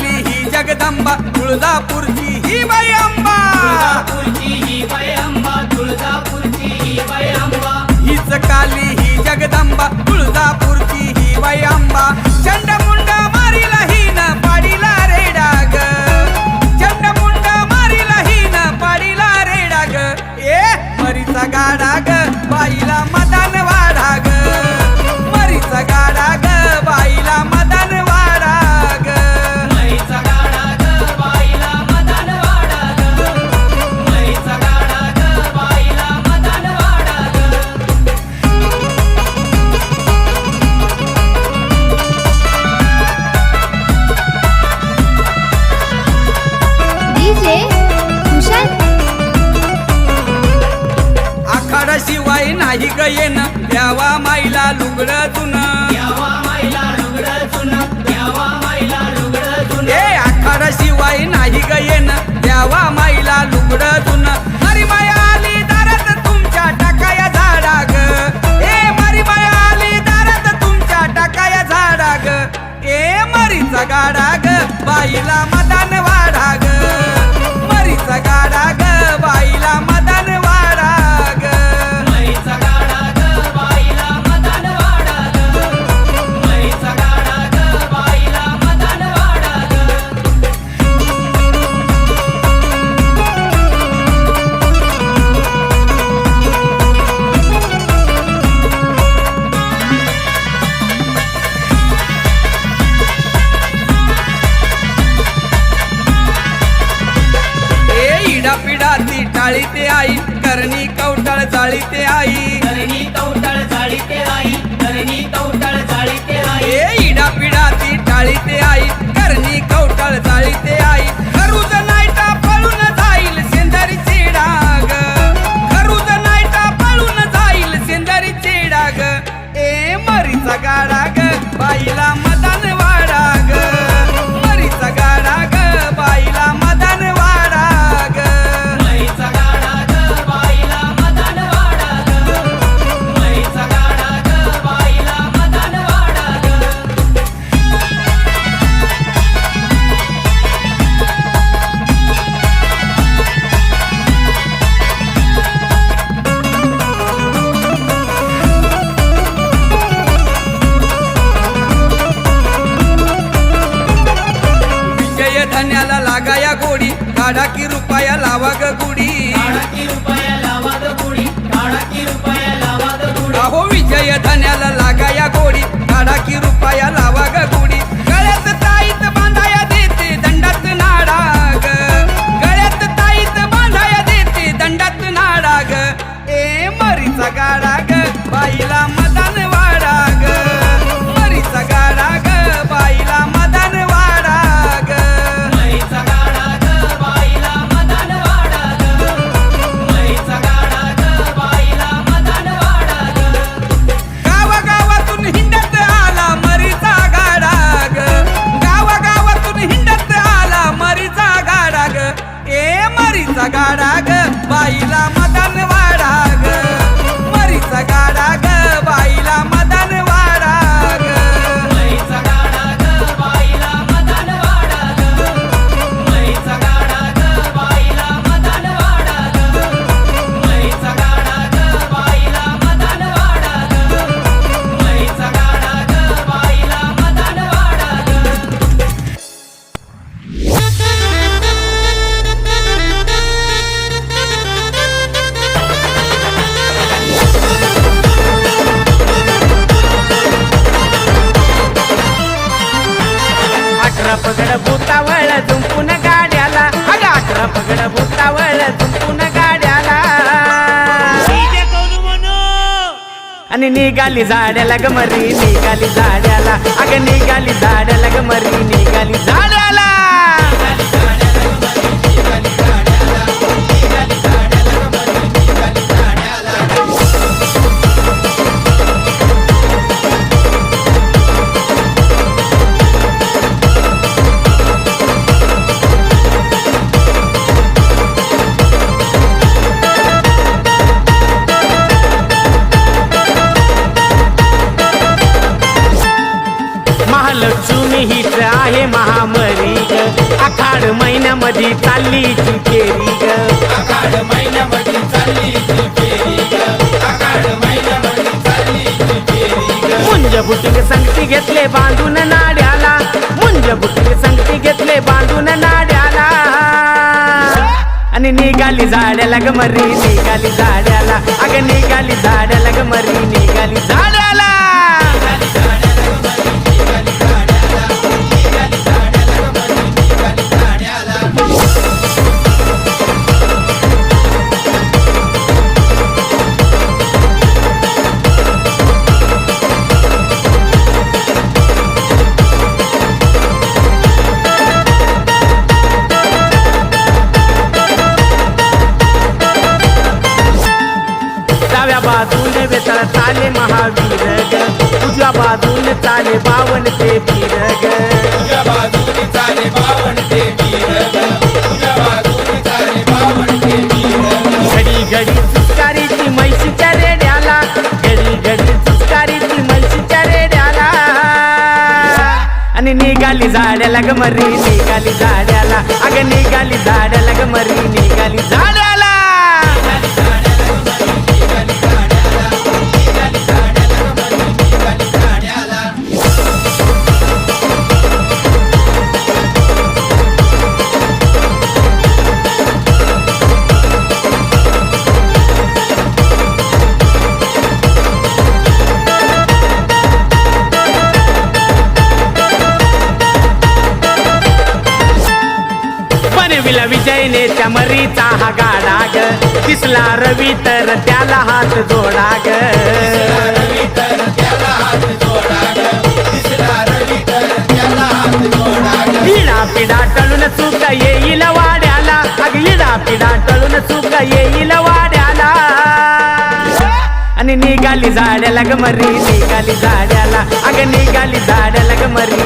तुळजापूरची ही जगदंबा तुळजापूरची ही बाई अंबा हीच काली ही जगदंबा तुळजापूरची ही बाई अंबा ही ना येन द्यावा माईला लुगडातून arenita. पाया लावा ग. आणि निघाली झाड्याला गमरी निघाली झाड्याला. अगं निघाली झाड्याला गमरी निघाली झाड्याला. आखाड महिन्यामध्ये चालली ग. आखाड महिन्यामध्ये चालली फेरी ग. आखाड महिन्यामध्ये चालली ती फेरी ग. मुंज बुटिंग संगती घेतले बांधून नाड्याला. मुंज बुटिंग संगती घेतले बांधून नाड्याला. आणि निघाली झाड्याला ग मरी निघाली झाड्याला. चाले महावीर ग. उजव्या बाजूने चाले बावन ते वीर ग. तुझ्या बाजूने चाले बावण ते वीर ग. तुझ्या बाजूने चाले बावण ते वीर ग. घडी घडी चुचकारीची म्हैशीच्या रेड्याला. घडी घडी चुचकारीची म्हैशीच्या रेड्याला. आणि निघाली झाड्याला ग मरी निघाली झाड्याला. अग निघाली झाड्याला ग मरी निघाली झाड्याला. बनविला विजयने मरीचा हा गाडा ग दिसला रवी तर त्याला हात जोडा ग इडा पिडा टळून चुक येईल वाड्याला. अग इडा पिडा टळून चुक येईल वाड्याला. आणि निघाली झाड्याला ग मरी निघाली झाड्याला. अग निघाली झाड्याला ग मरी